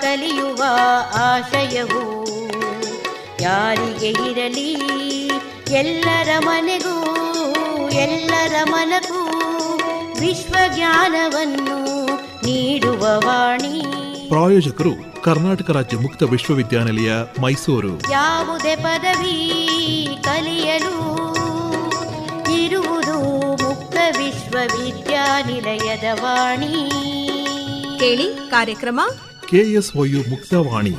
ಕಲಿಯುವ ಆಶಯವು ಯಾರಿಗೆ ಇರಲಿ? ಎಲ್ಲರ ಮನೆಗೂ ಎಲ್ಲರ ಮನಗೂ ವಿಶ್ವಜ್ಞಾನವನ್ನು ನೀಡುವ ವಾಣಿ. ಪ್ರಾಯೋಜಕರು ಕರ್ನಾಟಕ ರಾಜ್ಯ ಮುಕ್ತ ವಿಶ್ವವಿದ್ಯಾನಿಲಯ ಮೈಸೂರು. ಯಾವುದೇ ಪದವಿ ಕಲಿಯಲು ಇರುವುದು ಮುಕ್ತ ವಿಶ್ವವಿದ್ಯಾನಿಲಯದ ವಾಣಿ. ಕೇಳಿ ಕಾರ್ಯಕ್ರಮ. ಕೆಎಸ್ಒಯು ಮುಕ್ತವಾಣಿ.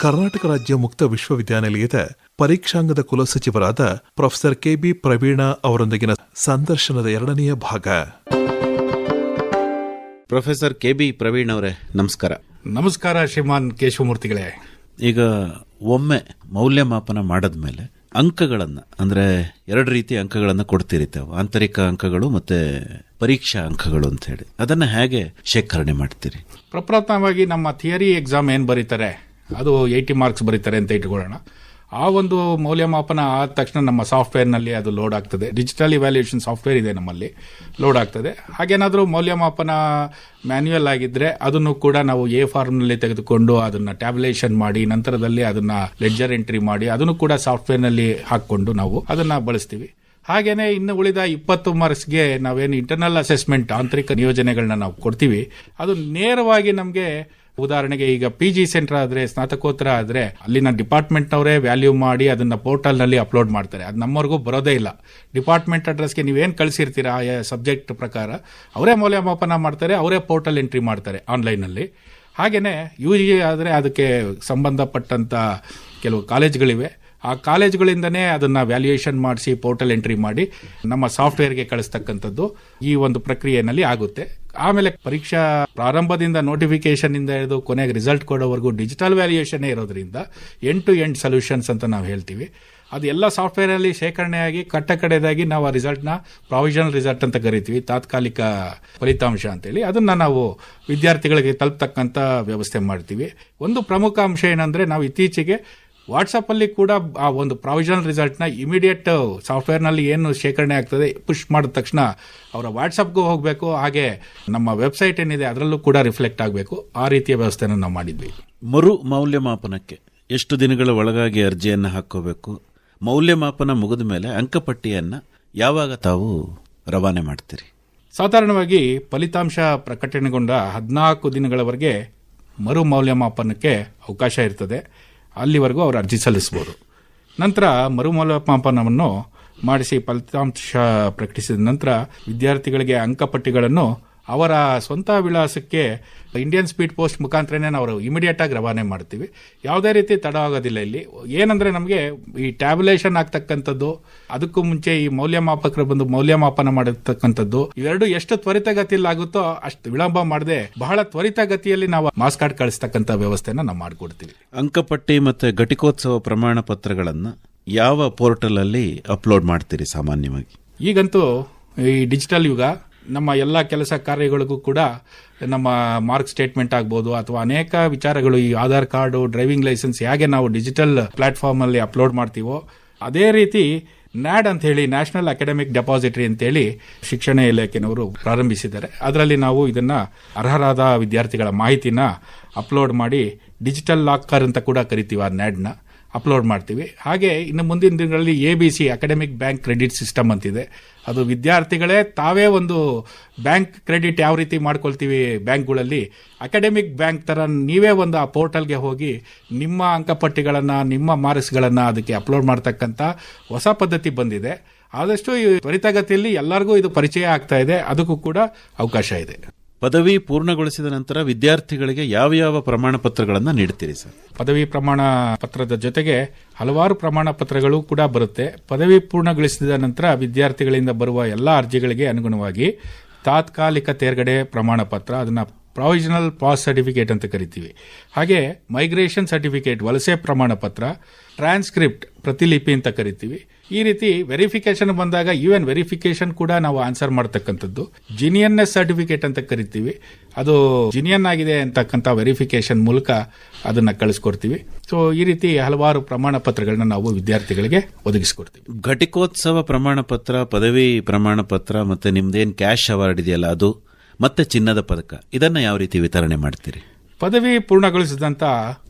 ಕರ್ನಾಟಕ ರಾಜ್ಯ ಮುಕ್ತ ವಿಶ್ವವಿದ್ಯಾನಿಲಯದ ಪರೀಕ್ಷಾಂಗದ ಕುಲಸಚಿವರಾದ ಪ್ರೊಫೆಸರ್ ಕೆಬಿ ಪ್ರವೀಣ ಅವರೊಂದಿಗಿನ ಸಂದರ್ಶನದ ಎರಡನೆಯ ಭಾಗ. ಪ್ರೊಫೆಸರ್ ಕೆ ಬಿ ಪ್ರವೀಣ್ ಅವರೇ ನಮಸ್ಕಾರ. ನಮಸ್ಕಾರ ಶ್ರೀಮಾನ್ ಕೇಶವಮೂರ್ತಿಗಳೇ. ಈಗ ಒಮ್ಮೆ ಮೌಲ್ಯಮಾಪನ ಮಾಡದ್ಮೇಲೆ ಅಂಕಗಳನ್ನು, ಅಂದರೆ ಎರಡು ರೀತಿಯ ಅಂಕಗಳನ್ನು ಕೊಡ್ತೀರಿ ತಾವು. ಆಂತರಿಕ ಅಂಕಗಳು ಮತ್ತು ಪರೀಕ್ಷಾ ಅಂಕಗಳು ಅಂತ ಹೇಳಿ. ಅದನ್ನು ಹೇಗೆ ಶೇಖರಣೆ ಮಾಡ್ತೀರಿ? ಪ್ರಪ್ರಥಮವಾಗಿ ನಮ್ಮ ಥಿಯರಿ ಎಕ್ಸಾಮ್ ಏನು ಬರೀತಾರೆ? ಅದು ಏಯ್ಟಿ ಮಾರ್ಕ್ಸ್ ಬರೀತಾರೆ ಅಂತ ಇಟ್ಕೊಳ್ಳೋಣ. ಆ ಒಂದು ಮೌಲ್ಯಮಾಪನ ಆದ ತಕ್ಷಣ ನಮ್ಮ ಸಾಫ್ಟ್ವೇರ್ನಲ್ಲಿ ಅದು ಲೋಡ್ ಆಗ್ತದೆ. ಡಿಜಿಟಲ್ ಇವ್ಯಾಲ್ಯೂಯೇಷನ್ ಸಾಫ್ಟ್ವೇರ್ ಇದೆ ನಮ್ಮಲ್ಲಿ. ಲೋಡ್ ಆಗ್ತದೆ. ಹಾಗೇನಾದರೂ ಮೌಲ್ಯಮಾಪನ ಮ್ಯಾನ್ಯುಯಲ್ ಆಗಿದ್ರೆ ಅದನ್ನು ಕೂಡ ನಾವು ಎ ಫಾರ್ಮ್ನಲ್ಲಿ ತೆಗೆದುಕೊಂಡು ಅದನ್ನ ಟ್ಯಾಬ್ಲೇಷನ್ ಮಾಡಿ, ನಂತರದಲ್ಲಿ ಅದನ್ನ ಲೆಡ್ಜರ್ ಎಂಟ್ರಿ ಮಾಡಿ, ಅದನ್ನು ಕೂಡ ಸಾಫ್ಟ್ವೇರ್ನಲ್ಲಿ ಹಾಕ್ಕೊಂಡು ನಾವು ಅದನ್ನ ಬಳಸ್ತೀವಿ. ಹಾಗೇನೆ ಇನ್ನು ಉಳಿದ ಇಪ್ಪತ್ತು ಮಾರ್ಕ್ಸ್ಗೆ ನಾವೇನು ಇಂಟರ್ನಲ್ ಅಸೆಸ್ಮೆಂಟ್ ಆಂತರಿಕ ನಿಯೋಜನೆಗಳನ್ನ ನಾವು ಕೊಡ್ತೀವಿ. ಅದು ನೇರವಾಗಿ ನಮಗೆ ಉದಾಹರಣೆಗೆ ಈಗ ಪಿ ಜಿ ಸೆಂಟರ್ ಆದ್ರೆ, ಸ್ನಾತಕೋತ್ತರ ಆದ್ರೆ, ಅಲ್ಲಿನ ಡಿಪಾರ್ಟ್ಮೆಂಟ್ ಅವರೇ ವ್ಯಾಲ್ಯೂ ಮಾಡಿ ಅದನ್ನ ಪೋರ್ಟಲ್ನಲ್ಲಿ ಅಪ್ಲೋಡ್ ಮಾಡ್ತಾರೆ. ಅದು ನಮ್ಮವರೆಗೂ ಬರೋದೇ ಇಲ್ಲ. ಡಿಪಾರ್ಟ್ಮೆಂಟ್ ಅಡ್ರೆಸ್ಗೆ ನೀವೇನು ಕಳಿಸಿರ್ತೀರಾ ಆ ಸಬ್ಜೆಕ್ಟ್ ಪ್ರಕಾರ, ಅವರೇ ಮೌಲ್ಯಮಾಪನ ಮಾಡ್ತಾರೆ, ಅವರೇ ಪೋರ್ಟಲ್ ಎಂಟ್ರಿ ಮಾಡ್ತಾರೆ ಆನ್ಲೈನ್ನಲ್ಲಿ ಹಾಗೇನೆ ಯು ಜಿ ಆದರೆ ಅದಕ್ಕೆ ಸಂಬಂಧಪಟ್ಟಂತ ಕೆಲವು ಕಾಲೇಜ್ಗಳಿವೆ ಆ ಕಾಲೇಜ್ಗಳಿಂದನೇ ಅದನ್ನು ವ್ಯಾಲ್ಯೂಯೇಷನ್ ಮಾಡಿಸಿ ಪೋರ್ಟಲ್ ಎಂಟ್ರಿ ಮಾಡಿ ನಮ್ಮ ಸಾಫ್ಟ್ವೇರ್ಗೆ ಕಳಿಸ್ತಕ್ಕಂಥದ್ದು ಈ ಒಂದು ಪ್ರಕ್ರಿಯೆಯಲ್ಲಿ ಆಗುತ್ತೆ. ಆಮೇಲೆ ಪರೀಕ್ಷಾ ಪ್ರಾರಂಭದಿಂದ ನೋಟಿಫಿಕೇಶನ್ ಇಂದ ಹಿಡಿದು ಕೊನೆಗೆ ರಿಸಲ್ಟ್ ಕೊಡೋವರೆಗೂ ಡಿಜಿಟಲ್ ವ್ಯಾಲ್ಯೂಯೇಷನ್ ಇರೋದ್ರಿಂದ ಎಂಡ್ ಟು ಎಂಡ್ ಸೊಲ್ಯೂಷನ್ಸ್ ಅಂತ ನಾವು ಹೇಳ್ತೀವಿ. ಅದು ಎಲ್ಲ ಸಾಫ್ಟ್ವೇರ್ ಅಲ್ಲಿ ಶೇಖರಣೆಯಾಗಿ ಕಟ್ಟ ಕಡೆದಾಗಿ ನಾವು ಆ ರಿಸಲ್ಟ್ನ ಪ್ರಾವಿಷನಲ್ ರಿಸಲ್ಟ್ ಅಂತ ಕರಿತೀವಿ, ತಾತ್ಕಾಲಿಕ ಫಲಿತಾಂಶ ಅಂತೇಳಿ. ಅದನ್ನ ನಾವು ವಿದ್ಯಾರ್ಥಿಗಳಿಗೆ ತಲುಪ್ತಕ್ಕಂಥ ವ್ಯವಸ್ಥೆ ಮಾಡ್ತೀವಿ. ಒಂದು ಪ್ರಮುಖ ಅಂಶ ಏನಂದ್ರೆ ನಾವು ಇತ್ತೀಚೆಗೆ ವಾಟ್ಸಪ್ ಅಲ್ಲಿ ಕೂಡ ಆ ಒಂದು ಪ್ರಾವಿಷನಲ್ ರಿಸಲ್ಟ್ನ ಇಮಿಡಿಯೇಟ್ ಸಾಫ್ಟ್ವೇರ್ನಲ್ಲಿ ಏನು ಶೇಖರಣೆ ಆಗ್ತದೆ ಪುಷ್ ಮಾಡಿದ ತಕ್ಷಣ ಅವರ ವಾಟ್ಸಪ್ಗೂ ಹೋಗಬೇಕು. ಹಾಗೆ ನಮ್ಮ ವೆಬ್ಸೈಟ್ ಏನಿದೆ ಅದರಲ್ಲೂ ಕೂಡ ರಿಫ್ಲೆಕ್ಟ್ ಆಗಬೇಕು. ಆ ರೀತಿಯ ವ್ಯವಸ್ಥೆನ ನಾವು ಮಾಡಿದ್ವಿ. ಮರು ಮೌಲ್ಯಮಾಪನಕ್ಕೆ ಎಷ್ಟು ದಿನಗಳ ಒಳಗಾಗಿ ಅರ್ಜಿಯನ್ನು ಹಾಕೋಬೇಕು? ಮೌಲ್ಯಮಾಪನ ಮುಗಿದ ಮೇಲೆ ಅಂಕಪಟ್ಟಿಯನ್ನು ಯಾವಾಗ ತಾವು ರವಾನೆ ಮಾಡ್ತೀರಿ? ಸಾಧಾರಣವಾಗಿ ಫಲಿತಾಂಶ ಪ್ರಕಟಣೆಗೊಂಡ ಹದಿನಾಲ್ಕು ದಿನಗಳವರೆಗೆ ಮರು ಮೌಲ್ಯಮಾಪನಕ್ಕೆ ಅವಕಾಶ ಇರ್ತದೆ. ಅಲ್ಲಿವರೆಗೂ ಅವರು ಅರ್ಜಿ ಸಲ್ಲಿಸಬಹುದು ನಂತರ ಮರುಮೌಲ್ಯಮಾಪನವನ್ನು ಮಾಡಿಸಿ ಫಲಿತಾಂಶ ಪ್ರಕಟಿಸಿದ ನಂತರ ವಿದ್ಯಾರ್ಥಿಗಳಿಗೆ ಅಂಕಪಟ್ಟಿಗಳನ್ನು ಅವರ ಸ್ವಂತ ವಿಳಾಸಕ್ಕೆ ಇಂಡಿಯನ್ ಸ್ಪೀಡ್ ಪೋಸ್ಟ್ ಮುಖಾಂತರನೇ ನಾವು ಇಮಿಡಿಯೇಟ್ ಆಗಿ ರವಾನೆ ಮಾಡ್ತೀವಿ. ಯಾವುದೇ ರೀತಿ ತಡ ಆಗೋದಿಲ್ಲ ಇಲ್ಲಿ. ಏನಂದ್ರೆ ನಮಗೆ ಈ ಟ್ಯಾಬ್ಯುಲೇಷನ್ ಆಗ್ತಕ್ಕಂಥದ್ದು ಅದಕ್ಕೂ ಮುಂಚೆ ಈ ಮೌಲ್ಯಮಾಪಕರು ಬಂದು ಮೌಲ್ಯಮಾಪನ ಮಾಡಿರ್ತಕ್ಕಂಥದ್ದು ಇವೆರಡು ಎಷ್ಟು ತ್ವರಿತಗತಿಯಲ್ಲಿ ಆಗುತ್ತೋ ಅಷ್ಟು ವಿಳಂಬ ಮಾಡದೆ ಬಹಳ ತ್ವರಿತಗತಿಯಲ್ಲಿ ನಾವು ಮಾಸ್ ಕಾರ್ಡ್ ಕಳಿಸ್ತಕ್ಕಂಥ ವ್ಯವಸ್ಥೆನ ನಾವು ಮಾಡಿಕೊಡ್ತೀವಿ. ಅಂಕಪಟ್ಟಿ ಮತ್ತೆ ಘಟಿಕೋತ್ಸವ ಪ್ರಮಾಣ ಪತ್ರಗಳನ್ನು ಯಾವ ಪೋರ್ಟಲ್ ಅಲ್ಲಿ ಅಪ್ಲೋಡ್ ಮಾಡ್ತೀರಿ ಸಾಮಾನ್ಯವಾಗಿ? ಈಗಂತೂ ಈ ಡಿಜಿಟಲ್ ಯುಗ ನಮ್ಮ ಎಲ್ಲ ಕೆಲಸ ಕಾರ್ಯಗಳಿಗೂ ಕೂಡ ನಮ್ಮ ಮಾರ್ಕ್ ಸ್ಟೇಟ್ಮೆಂಟ್ ಆಗ್ಬೋದು ಅಥವಾ ಅನೇಕ ವಿಚಾರಗಳು ಈ ಆಧಾರ್ ಕಾರ್ಡು, ಡ್ರೈವಿಂಗ್ ಲೈಸೆನ್ಸ್ ಹೇಗೆ ನಾವು ಡಿಜಿಟಲ್ ಪ್ಲಾಟ್ಫಾರ್ಮಲ್ಲಿ ಅಪ್ಲೋಡ್ ಮಾಡ್ತೀವೋ, ಅದೇ ರೀತಿ ನ್ಯಾಡ್ ಅಂತ ಹೇಳಿ, ನ್ಯಾಷನಲ್ ಅಕಾಡೆಮಿಕ್ ಡೆಪಾಸಿಟರಿ ಅಂತೇಳಿ ಶಿಕ್ಷಣ ಇಲಾಖೆನವರು ಪ್ರಾರಂಭಿಸಿದ್ದಾರೆ. ಅದರಲ್ಲಿ ನಾವು ಇದನ್ನ ಅರ್ಹರಾದ ವಿದ್ಯಾರ್ಥಿಗಳ ಮಾಹಿತಿನ ಅಪ್ಲೋಡ್ ಮಾಡಿ ಡಿಜಿಟಲ್ ಲಾಕರ್ ಅಂತ ಕೂಡ ಕರಿತೀವಿ ಆ ನ್ಯಾಡ್ನ. ಅಪ್ಲೋಡ್ ಮಾಡ್ತೀವಿ. ಹಾಗೆ ಇನ್ನು ಮುಂದಿನ ದಿನಗಳಲ್ಲಿ A B C academic bank credit system ಅಂತಿದೆ. ಅದು ವಿದ್ಯಾರ್ಥಿಗಳೇ ತಾವೇ ಒಂದು ಬ್ಯಾಂಕ್ ಕ್ರೆಡಿಟ್ ಯಾವ ರೀತಿ ಮಾಡ್ಕೊಳ್ತೀವಿ ಬ್ಯಾಂಕ್ಗಳಲ್ಲಿ ಅಕಾಡೆಮಿಕ್ ಬ್ಯಾಂಕ್ ಥರ ನೀವೇ ಒಂದು ಆ ಪೋರ್ಟಲ್ಗೆ ಹೋಗಿ ನಿಮ್ಮ ಅಂಕಪಟ್ಟಿಗಳನ್ನು, ನಿಮ್ಮ ಮಾರ್ಕ್ಸ್ಗಳನ್ನು ಅದಕ್ಕೆ ಅಪ್ಲೋಡ್ ಮಾಡ್ತಕ್ಕಂಥ ಹೊಸ ಪದ್ಧತಿ ಬಂದಿದೆ. ಆದಷ್ಟು ಈ ತ್ವರಿತಗತಿಯಲ್ಲಿ ಎಲ್ಲರಿಗೂ ಇದು ಪರಿಚಯ ಆಗ್ತಾ ಇದೆ. ಅದಕ್ಕೂ ಕೂಡ ಅವಕಾಶ ಇದೆ. ಪದವಿ ಪೂರ್ಣಗೊಳಿಸಿದ ನಂತರ ವಿದ್ಯಾರ್ಥಿಗಳಿಗೆ ಯಾವ ಯಾವ ಪ್ರಮಾಣ ಪತ್ರಗಳನ್ನು ನೀಡ್ತೀರಿ ಸರ್? ಪದವಿ ಪ್ರಮಾಣ ಪತ್ರದ ಜೊತೆಗೆ ಹಲವಾರು ಪ್ರಮಾಣ ಪತ್ರಗಳು ಕೂಡ ಬರುತ್ತೆ. ಪದವಿ ಪೂರ್ಣಗೊಳಿಸಿದ ನಂತರ ವಿದ್ಯಾರ್ಥಿಗಳಿಂದ ಬರುವ ಎಲ್ಲ ಅರ್ಜಿಗಳಿಗೆ ಅನುಗುಣವಾಗಿ ತಾತ್ಕಾಲಿಕ ತೇರ್ಗಡೆ ಪ್ರಮಾಣ ಪತ್ರ, ಅದನ್ನು ಪ್ರಾವಿಷನಲ್ ಪಾಸ್ ಸರ್ಟಿಫಿಕೇಟ್ ಅಂತ ಕರಿತೀವಿ. ಹಾಗೆ ಮೈಗ್ರೇಷನ್ ಸರ್ಟಿಫಿಕೇಟ್ ವಲಸೆ ಪ್ರಮಾಣ ಪತ್ರ ಟ್ರಾನ್ಸ್ಕ್ರಿಪ್ಟ್ ಪ್ರತಿಲಿಪಿ ಅಂತ ಕರಿತೀವಿ. ಈ ರೀತಿ ವೆರಿಫಿಕೇಶನ್ ಬಂದಾಗ ಈವನ್ ವೆರಿಫಿಕೇಶನ್ ಕೂಡ ನಾವು ಆನ್ಸರ್ ಮಾಡ್ತಕ್ಕಂಥದ್ದು. ಜಿನಿಯನ್ನೆಸ್ ಸರ್ಟಿಫಿಕೇಟ್ ಅಂತ ಕರಿತೀವಿ. ಅದು ಜಿನಿಯನ್ ಆಗಿದೆ ಅಂತಕ್ಕಂಥ ವೆರಿಫಿಕೇಶನ್ ಮೂಲಕ ಅದನ್ನ ಕಳಿಸ್ಕೊಡ್ತೀವಿ. ಸೊ ಈ ರೀತಿ ಹಲವಾರು ಪ್ರಮಾಣ ಪತ್ರಗಳನ್ನ ನಾವು ವಿದ್ಯಾರ್ಥಿಗಳಿಗೆ ಒದಗಿಸ್ಕೊಡ್ತೀವಿ. ಘಟಿಕೋತ್ಸವ ಪ್ರಮಾಣ ಪತ್ರ ಪದವಿ ಪ್ರಮಾಣ ಪತ್ರ ಮತ್ತೆ ನಿಮ್ದೇನ್ ಕ್ಯಾಶ್ ಅವಾರ್ಡ್ ಇದೆಯಲ್ಲ ಅದು ಮತ್ತೆ ಚಿನ್ನದ ಪದಕ ಇದನ್ನ ಯಾವ ರೀತಿ ವಿತರಣೆ ಮಾಡ್ತೀರಿ? ಪದವಿ ಪೂರ್ಣಗೊಳಿಸಿದಂತ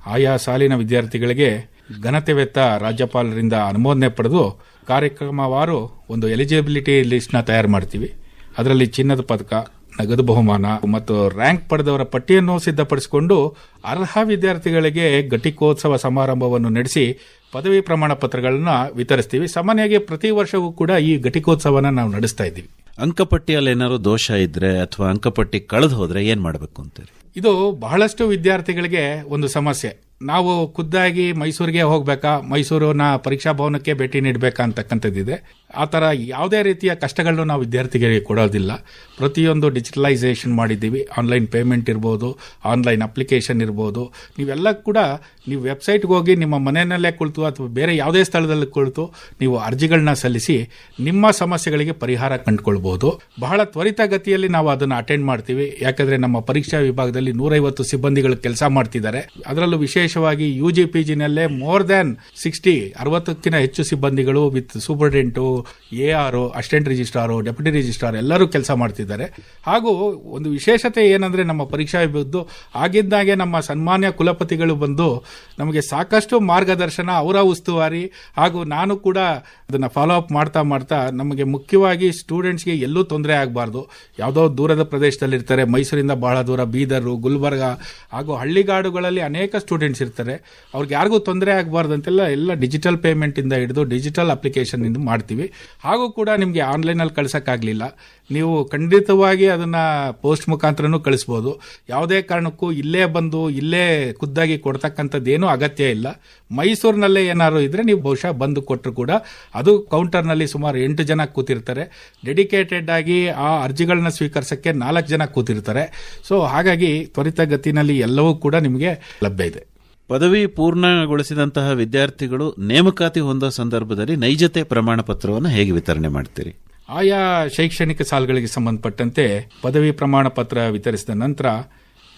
ಆಯಾ ಸಾಲಿನ ವಿದ್ಯಾರ್ಥಿಗಳಿಗೆ ಘನತೆವೆತ್ತ ರಾಜ್ಯಪಾಲರಿಂದ ಅನುಮೋದನೆ ಪಡೆದು ಕಾರ್ಯಕ್ರಮವಾರು ಒಂದು ಎಲಿಜಿಬಿಲಿಟಿ ಲಿಸ್ಟ್ನ ತಯಾರು ಮಾಡ್ತೀವಿ. ಅದರಲ್ಲಿ ಚಿನ್ನದ ಪದಕ ನಗದು ಬಹುಮಾನ ಮತ್ತು ರ್ಯಾಂಕ್ ಪಡೆದವರ ಪಟ್ಟಿಯನ್ನು ಸಿದ್ಧಪಡಿಸಿಕೊಂಡು ಅರ್ಹ ವಿದ್ಯಾರ್ಥಿಗಳಿಗೆ ಘಟಿಕೋತ್ಸವ ಸಮಾರಂಭವನ್ನು ನಡೆಸಿ ಪದವಿ ಪ್ರಮಾಣ ಪತ್ರಗಳನ್ನು ವಿತರಿಸ್ತೀವಿ. ಸಾಮಾನ್ಯವಾಗಿ ಪ್ರತಿ ವರ್ಷವೂ ಕೂಡ ಈ ಘಟಿಕೋತ್ಸವನ ನಾವು ನಡೆಸ್ತಾ ಇದ್ದೀವಿ. ಅಂಕಪಟ್ಟಿಯಲ್ಲಿ ಏನಾದ್ರು ದೋಷ ಇದ್ರೆ ಅಥವಾ ಅಂಕಪಟ್ಟಿ ಕಳೆದು ಹೋದ್ರೆ ಏನ್ ಮಾಡಬೇಕು ಅಂತೀರಿ? ಇದು ಬಹಳಷ್ಟು ವಿದ್ಯಾರ್ಥಿಗಳಿಗೆ ಒಂದು ಸಮಸ್ಯೆ. ನಾವು ಖುದ್ದಾಗಿ ಮೈಸೂರಿಗೆ ಹೋಗ್ಬೇಕಾ? ಮೈಸೂರಿನ ಪರೀಕ್ಷಾ ಭವನಕ್ಕೆ ಭೇಟಿ ನೀಡಬೇಕಾ ಅಂತಕ್ಕಂಥದ್ದಿದೆ. ಆ ಥರ ಯಾವುದೇ ರೀತಿಯ ಕಷ್ಟಗಳನ್ನು ನಾವು ವಿದ್ಯಾರ್ಥಿಗಳಿಗೆ ಕೊಡೋದಿಲ್ಲ. ಪ್ರತಿಯೊಂದು ಡಿಜಿಟಲೈಸೇಷನ್ ಮಾಡಿದ್ದೀವಿ. ಆನ್ಲೈನ್ ಪೇಮೆಂಟ್ ಇರ್ಬೋದು, ಆನ್ಲೈನ್ ಅಪ್ಲಿಕೇಶನ್ ಇರ್ಬೋದು. ನೀವೆಲ್ಲ ಕೂಡ ನೀವು ವೆಬ್ಸೈಟ್ಗೆ ಹೋಗಿ ನಿಮ್ಮ ಮನೆಯಲ್ಲೇ ಕುಳಿತು ಅಥವಾ ಬೇರೆ ಯಾವುದೇ ಸ್ಥಳದಲ್ಲಿ ಕುಳಿತು ನೀವು ಅರ್ಜಿಗಳನ್ನ ಸಲ್ಲಿಸಿ ನಿಮ್ಮ ಸಮಸ್ಯೆಗಳಿಗೆ ಪರಿಹಾರ ಕಂಡುಕೊಳ್ಬೋದು. ಬಹಳ ತ್ವರಿತಗತಿಯಲ್ಲಿ ನಾವು ಅದನ್ನು ಅಟೆಂಡ್ ಮಾಡ್ತೀವಿ. ಯಾಕಂದರೆ ನಮ್ಮ ಪರೀಕ್ಷಾ ವಿಭಾಗದಲ್ಲಿ ನೂರೈವತ್ತು ಸಿಬ್ಬಂದಿಗಳು ಕೆಲಸ ಮಾಡ್ತಿದ್ದಾರೆ. ಅದರಲ್ಲೂ ವಿಶೇಷವಾಗಿ ಯು ಜಿ ಪಿ ಜಿನಲ್ಲೇ ಮೋರ್ ದ್ಯಾನ್ ಸಿಕ್ಸ್ಟಿ ಅರವತ್ತಕ್ಕಿಂತ ಹೆಚ್ಚು ಸಿಬ್ಬಂದಿಗಳು with superintendent A R assistant registrar deputy registrar ಎಲ್ಲರೂ ಕೆಲಸ ಮಾಡ್ತಿದ್ದಾರೆ. ಹಾಗೂ ಒಂದು ವಿಶೇಷತೆ ಏನಂದ್ರೆ ನಮ್ಮ ಪರೀಕ್ಷಾ ವಿಭಾಗದ್ದು ಆಗಿದ್ದಾಗೆ ನಮ್ಮ ಸನ್ಮಾನ್ಯ ಕುಲಪತಿಗಳು ಬಂದು ನಮಗೆ ಸಾಕಷ್ಟು ಮಾರ್ಗದರ್ಶನ, ಅವರ ಉಸ್ತುವಾರಿ ಹಾಗೂ ನಾನು ಕೂಡ ಅದನ್ನ ಫಾಲೋ ಅಪ್ ಮಾಡ್ತಾ ಮಾಡ್ತಾ ನಮಗೆ ಮುಖ್ಯವಾಗಿ ಸ್ಟೂಡೆಂಟ್ಸ್ಗೆ ಎಲ್ಲೂ ತೊಂದರೆ ಆಗಬಾರ್ದು. ಯಾವುದೋ ದೂರದ ಪ್ರದೇಶದಲ್ಲಿರ್ತಾರೆ, ಮೈಸೂರಿಂದ ಬಹಳ ದೂರ ಬೀದರು, ಗುಲ್ಬರ್ಗ ಹಾಗೂ ಹಳ್ಳಿಗಾಡುಗಳಲ್ಲಿ ಅನೇಕ ಸ್ಟೂಡೆಂಟ್ಸ್ ಇರ್ತಾರೆ ಅವ್ರಿಗೆ ಯಾರಿಗೂ ತೊಂದರೆ ಆಗಬಾರ್ದು ಅಂತೆಲ್ಲ ಎಲ್ಲ ಡಿಜಿಟಲ್ ಪೇಮೆಂಟಿಂದ ಹಿಡಿದು ಡಿಜಿಟಲ್ ಅಪ್ಲಿಕೇಶನ್ ಇಂದ ಮಾಡ್ತೀವಿ. ಹಾಗೂ ಕೂಡ ನಿಮಗೆ ಆನ್ಲೈನಲ್ಲಿ ಕಳ್ಸೋಕ್ಕಾಗಲಿಲ್ಲ. ನೀವು ಖಂಡಿತವಾಗಿ ಅದನ್ನು ಪೋಸ್ಟ್ ಮುಖಾಂತರನೂ ಕಳಿಸ್ಬೋದು. ಯಾವುದೇ ಕಾರಣಕ್ಕೂ ಇಲ್ಲೇ ಬಂದು ಇಲ್ಲೇ ಖುದ್ದಾಗಿ ಕೊಡ್ತಕ್ಕಂಥದ್ದೇನೂ ಅಗತ್ಯ ಇಲ್ಲ. ಮೈಸೂರಿನಲ್ಲೇ ಏನಾದ್ರು ಇದ್ರೆ ನೀವು ಬಹುಶಃ ಬಂದು ಕೊಟ್ಟರು ಕೂಡ ಅದು ಕೌಂಟರ್ನಲ್ಲಿ ಸುಮಾರು ಎಂಟು ಜನ ಕೂತಿರ್ತಾರೆ. ಡೆಡಿಕೇಟೆಡ್ ಆಗಿ ಆ ಅರ್ಜಿಗಳನ್ನ ಸ್ವೀಕರಿಸಕ್ಕೆ ನಾಲ್ಕು ಜನ ಕೂತಿರ್ತಾರೆ. ಸೊ ಹಾಗಾಗಿ ತ್ವರಿತಗತಿನಲ್ಲಿ ಎಲ್ಲವೂ ಕೂಡ ನಿಮಗೆ ಲಭ್ಯ ಇದೆ. ಪದವಿ ಪೂರ್ಣಗೊಳಿಸಿದಂತಹ ವಿದ್ಯಾರ್ಥಿಗಳು ನೇಮಕಾತಿ ಹೊಂದೋ ಸಂದರ್ಭದಲ್ಲಿ ನೈಜತೆ ಪ್ರಮಾಣ ಪತ್ರವನ್ನು ಹೇಗೆ ವಿತರಣೆ ಮಾಡ್ತೀರಿ? ಆಯಾ ಶೈಕ್ಷಣಿಕ ಸಾಲುಗಳಿಗೆ ಸಂಬಂಧಪಟ್ಟಂತೆ ಪದವಿ ಪ್ರಮಾಣ ಪತ್ರ ವಿತರಿಸಿದ ನಂತರ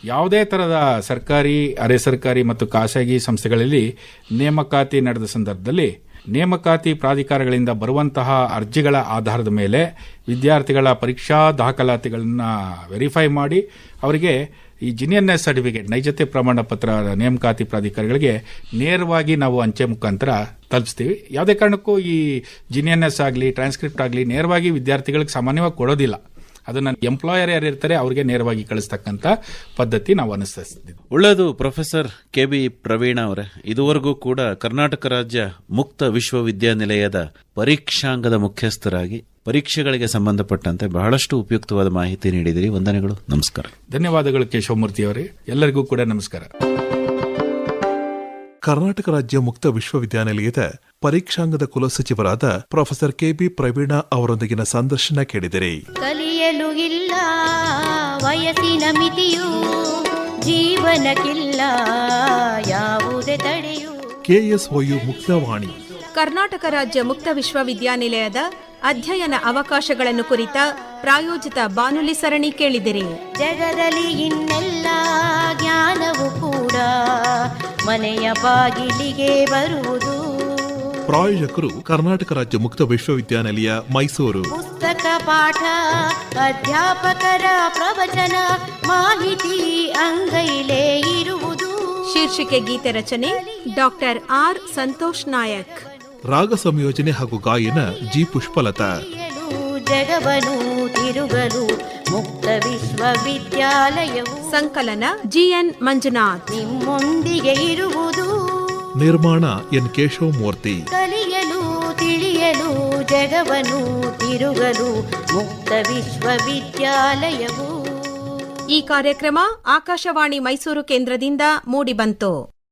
ಯಾವುದೇ ತರಹದ ಸರ್ಕಾರಿ, ಅರೆ ಸರ್ಕಾರಿ ಮತ್ತು ಖಾಸಗಿ ಸಂಸ್ಥೆಗಳಲ್ಲಿ ನೇಮಕಾತಿ ನಡೆದ ಸಂದರ್ಭದಲ್ಲಿ ನೇಮಕಾತಿ ಪ್ರಾಧಿಕಾರಗಳಿಂದ ಬರುವಂತಹ ಅರ್ಜಿಗಳ ಆಧಾರದ ಮೇಲೆ ವಿದ್ಯಾರ್ಥಿಗಳ ಪರೀಕ್ಷಾ ದಾಖಲಾತಿಗಳನ್ನು ವೆರಿಫೈ ಮಾಡಿ ಅವರಿಗೆ ಈ ಜಿನಿಯನ್ನೆಸ್ ಸರ್ಟಿಫಿಕೇಟ್ ನೈಜತೆ ಪ್ರಮಾಣ ಪತ್ರ ನೇಮಕಾತಿ ಪ್ರಾಧಿಕಾರಿಗಳಿಗೆ ನೇರವಾಗಿ ನಾವು ಅಂಚೆ ಮುಖಾಂತರ ತಲುಪಿಸ್ತೀವಿ. ಯಾವುದೇ ಕಾರಣಕ್ಕೂ ಈ ಜಿನಿಯನ್ಎಸ್ ಆಗಲಿ, ಟ್ರಾನ್ಸ್ಕ್ರಿಪ್ಟ್ ಆಗಲಿ ನೇರವಾಗಿ ವಿದ್ಯಾರ್ಥಿಗಳಿಗೆ ಸಾಮಾನ್ಯವಾಗಿ ಕೊಡೋದಿಲ್ಲ. ಅದನ್ನು ಎಂಪ್ಲಾಯರ್ ಯಾರು ಇರ್ತಾರೆ ಅವರಿಗೆ ನೇರವಾಗಿ ಕಳಿಸ್ತಕ್ಕಂಥ ಪದ್ಧತಿ ನಾವು ಅನುಸರಿಸ್ತೀವಿ ಒಳ್ಳೆಯದು ಪ್ರೊಫೆಸರ್ ಕೆ ಬಿ ಪ್ರವೀಣ ಅವರೇ. ಇದುವರೆಗೂ ಕೂಡ ಕರ್ನಾಟಕ ರಾಜ್ಯ ಮುಕ್ತ ವಿಶ್ವವಿದ್ಯಾನಿಲಯದ ಪರೀಕ್ಷಾಂಗದ ಮುಖ್ಯಸ್ಥರಾಗಿ ಪರೀಕ್ಷೆಗಳಿಗೆ ಸಂಬಂಧಪಟ್ಟಂತೆ ಬಹಳಷ್ಟು ಉಪಯುಕ್ತವಾದ ಮಾಹಿತಿ ನೀಡಿದಿರಿ. ವಂದನೆಗಳು. ನಮಸ್ಕಾರ. ಧನ್ಯವಾದಗಳು ಕೇಶವಮೂರ್ತಿ ಅವರೇ. ಎಲ್ಲರಿಗೂ ಕೂಡ ನಮಸ್ಕಾರ. ಕರ್ನಾಟಕ ರಾಜ್ಯ ಮುಕ್ತ ವಿಶ್ವವಿದ್ಯಾನಿಲಯದ ಪರೀಕ್ಷಾಂಗದ ಕುಲಸಚಿವರಾದ ಪ್ರೊಫೆಸರ್ ಕೆಬಿ ಪ್ರವೀಣ ಅವರೊಂದಿಗಿನ ಸಂದರ್ಶನ ಕೇಳಿದಿರಿ. ಕಲಿಯಲು ಇಲ್ಲ ವಯಸ್ಸಿನ ಮಿತಿಯು ಜೀವನಕ್ಕಿಲ್ಲ ಯಾವುದೇ ತಡೆಯು. ಕೆಎಸ್ಒಯು ಮುಕ್ತವಾಣಿ. ಕರ್ನಾಟಕ ರಾಜ್ಯ ಮುಕ್ತ ವಿಶ್ವವಿದ್ಯಾನಿಲಯದ ಅಧ್ಯಯನ ಅವಕಾಶಗಳನ್ನು ಕುರಿತ ಪ್ರಾಯೋಜಿತ ಬಾನುಲಿ ಸರಣಿ ಕೇಳಿದಿರಿ. ಜಗದಲ್ಲಿ ಇನ್ನೆಲ್ಲ ಜ್ಞಾನವು ಕೂಡ ಮನೆಯ ಬಾಗಿಲಿಗೆ ಬರುವುದು. ಪ್ರಾಯೋಜಕರು ಕರ್ನಾಟಕ ರಾಜ್ಯ ಮುಕ್ತ ವಿಶ್ವವಿದ್ಯಾನಿಲಯ ಮೈಸೂರು. ಪುಸ್ತಕ ಪಾಠ ಅಧ್ಯಾಪಕರ ಪ್ರವಚನ ಮಾಹಿತಿ ಅಂಗೈಲೇ ಇರುವುದು. ಶೀರ್ಷಿಕೆ ಗೀತೆ ರಚನೆ ಡಾಕ್ಟರ್ ಆರ್ ಸಂತೋಷ್ ನಾಯಕ್. ರಾಗ ಸಂಯೋಜನೆ ಹಾಗೂ ಗಾಯನ ಜಿ ಪುಷ್ಪಲತಾ. ಜಗವನು ತಿರುಗಲು ಮುಕ್ತ ವಿಶ್ವವಿದ್ಯಾಲಯವು. ಸಂಕಲನ ಜಿಎನ್ ಮಂಜುನಾಥ್. ನಿಮ್ಮೊಂದಿಗೆ ಇರುವುದು. ನಿರ್ಮಾಣ ಎನ್ ಕೇಶವಮೂರ್ತಿ. ಕಲಿಯಲು ತಿಳಿಯಲು ಜಗವನು ತಿರುಗಲು ಮುಕ್ತ ವಿಶ್ವವಿದ್ಯಾಲಯವು. ಈ ಕಾರ್ಯಕ್ರಮ ಆಕಾಶವಾಣಿ ಮೈಸೂರು ಕೇಂದ್ರದಿಂದ ಮೂಡಿಬಂತು.